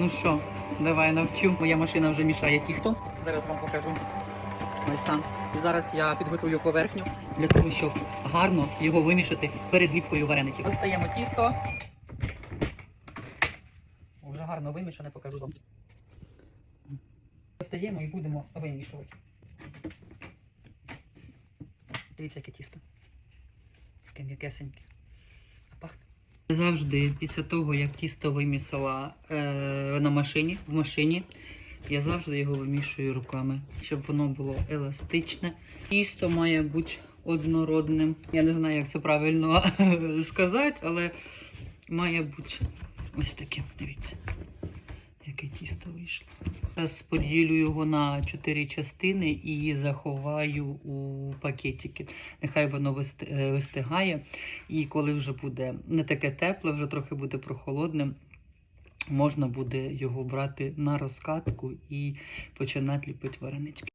Ну що, давай навчу. Моя машина вже мішає тісто. Зараз вам покажу. Ось там. І зараз я підготую поверхню для того, щоб гарно його вимішати перед ліпкою вареників. Достаємо тісто. Вже гарно вимішане, покажу вам. Достаємо і будемо вимішувати. Дивіться, яке тісто. Таке м'якесеньке. Завжди після того, як тісто вимісила е, на машині, в машині, я завжди його вимішую руками, щоб воно було еластичне. Тісто має бути однородним. Я не знаю, як це правильно сказати, але має бути ось таке. Дивіться, яке тісто вийшло. Зараз поділю його на чотири частини і заховаю у пакетики. Нехай воно е, вистигає. І коли вже буде не таке тепле, вже трохи буде прохолодним, можна буде його брати на розкатку і починати ліпити варенички.